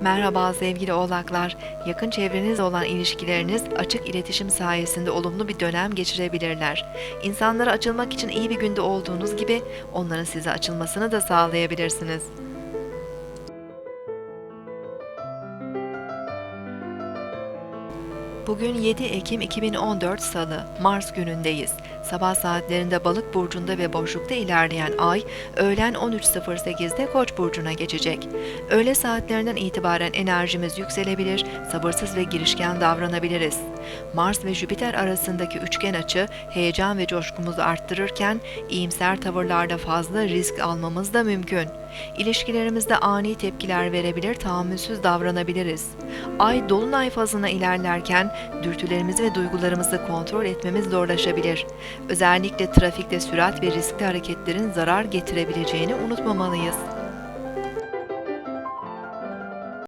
Merhaba sevgili oğlaklar. Yakın çevrenizle olan ilişkileriniz açık iletişim sayesinde olumlu bir dönem geçirebilirler. İnsanlara açılmak için iyi bir günde olduğunuz gibi onların size açılmasını da sağlayabilirsiniz. Bugün 7 Ekim 2014 Salı, Mars günündeyiz. Sabah saatlerinde Balık burcunda ve boşlukta ilerleyen Ay, öğlen 13.08'de Koç burcuna geçecek. Öğle saatlerinden itibaren enerjimiz yükselebilir, sabırsız ve girişken davranabiliriz. Mars ve Jüpiter arasındaki üçgen açı heyecan ve coşkumuzu arttırırken iyimser tavırlarda fazla risk almamız da mümkün. İlişkilerimizde ani tepkiler verebilir, tahammülsüz davranabiliriz. Ay dolunay fazına ilerlerken dürtülerimizi ve duygularımızı kontrol etmemiz zorlaşabilir. Özellikle trafikte sürat ve riskli hareketlerin zarar getirebileceğini unutmamalıyız.